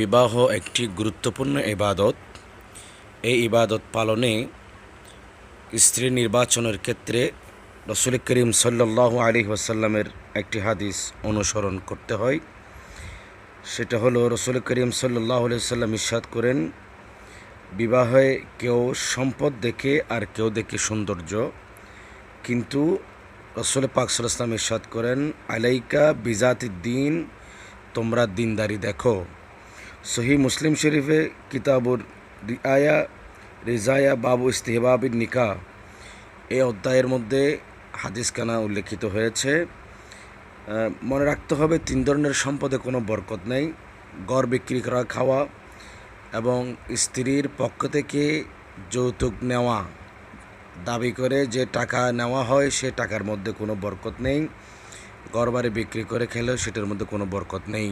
বিবাহ একটি গুরুত্বপূর্ণ ইবাদত। এই ইবাদত পালনে স্ত্রী নির্বাচনের ক্ষেত্রে রসুল করিম সাল্লাহ আলী ওসাল্লামের একটি হাদিস অনুসরণ করতে হয়। সেটা হলো রসুল করিম সাল্লাহ সাল্লাম ইস্বাদ করেন, বিবাহে কেউ সম্পদ দেখে আর কেউ দেখে সৌন্দর্য। কিন্তু রসুল পাক সাল্লাম ইস্বাদ করেন, আলাইকা বিজাতি দিন তোমরা দিনদারি দেখো। সহি মুসলিম শরীফে কিতাবুর রিআয়া, রিজায়া, বাবু ইস্তেহবাবির নিকা। এই অধ্যায়ের মধ্যে হাদিস কানা উল্লেখিত হয়েছে। মনে রাখতে হবে, তিন ধরনের সম্পদে কোনো বরকত নেই। গড় বিক্রি করা, খাওয়া এবং স্ত্রীর পক্ষ থেকে যৌতুক নেওয়া। দাবি করে যে টাকা নেওয়া হয়, সে টাকার মধ্যে কোনো বরকত নেই। গড় বিক্রি করে খেলেও সেটার মধ্যে কোনো বরকত নেই।